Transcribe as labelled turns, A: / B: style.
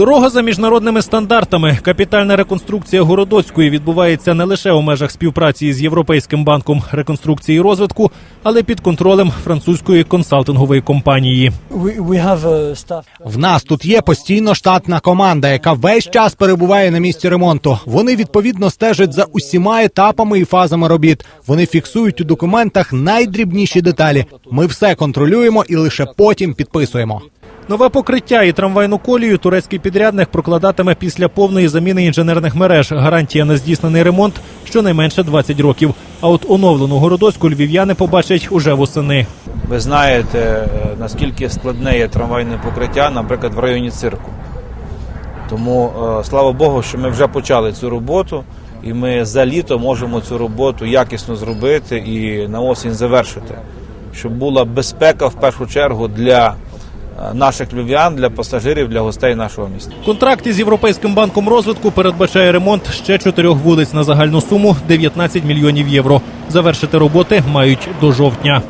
A: Дорога за міжнародними стандартами. Капітальна реконструкція Городоцької відбувається не лише у межах співпраці з Європейським банком реконструкції і розвитку, але під контролем французької консалтингової компанії.
B: Uh.
C: В нас тут є постійно штатна команда, яка весь час перебуває на місці ремонту. Вони відповідно стежать за усіма етапами і фазами робіт. Вони фіксують у документах найдрібніші деталі. Ми все контролюємо і лише потім підписуємо.
A: Нове покриття і трамвайну колію турецький підрядник прокладатиме після повної заміни інженерних мереж. Гарантія на здійснений ремонт щонайменше 20 років. А от оновлену городоцьку львів'яни побачать уже восени.
D: Ви знаєте, е, наскільки складне є трамвайне покриття, наприклад, в районі цирку. Тому е, слава Богу, що ми вже почали цю роботу, і ми за літо можемо цю роботу якісно зробити і на осінь завершити, щоб була безпека в першу чергу для наших львів'ян, для пасажирів, для гостей нашого міста.
A: Контракт із Європейським банком розвитку передбачає ремонт ще чотирьох вулиць на загальну суму 19 мільйонів євро. Завершити роботи мають до жовтня.